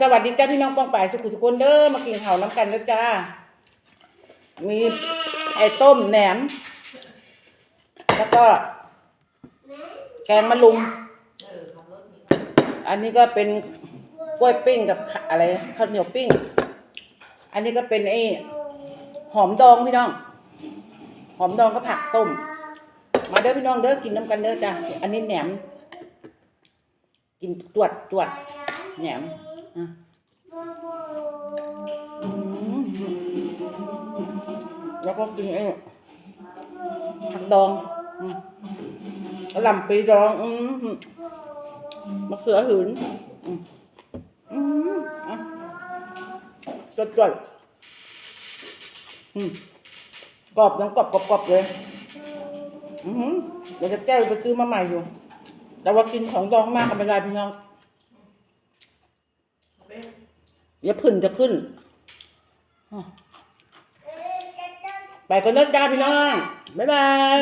สวัสดีจ้าพี่น้องป้องป่ายสุขุทุกคนเด้อมากินข้าวน้ำกันเด้อจ้า มีไอ้ต้มแหนม แล้วก็ แกงมะลุม อันนี้ก็เป็นกล้วยปิ้งกับอะไรข้าวเหนียวปิ้ง อันนี้ก็เป็นไอ้หอมดองพี่น้อง หอมดองก็ผักต้ม มาเด้อพี่น้องเด้อกินน้ำกันเด้อจ้าอันนี้แหนม กินตรวจตรวจ แหนมอะแล้วก็กินไอ้ผักดองอืมกระหล่ำปีดองอมมะเขือหืนจดจดกรอบยังกรอบกรอบกรอบเลยอือเดี๋ยวจะแก้วไปซื้อมาใหม่อยู่ แต่ว่ากินของดองมากกับไม่ได้พี่น้อง เว้ยเดี๋ยวผื่นจะขึ้นอะไปกันเลิกจ้าพี่น้อง บ๊ายบาย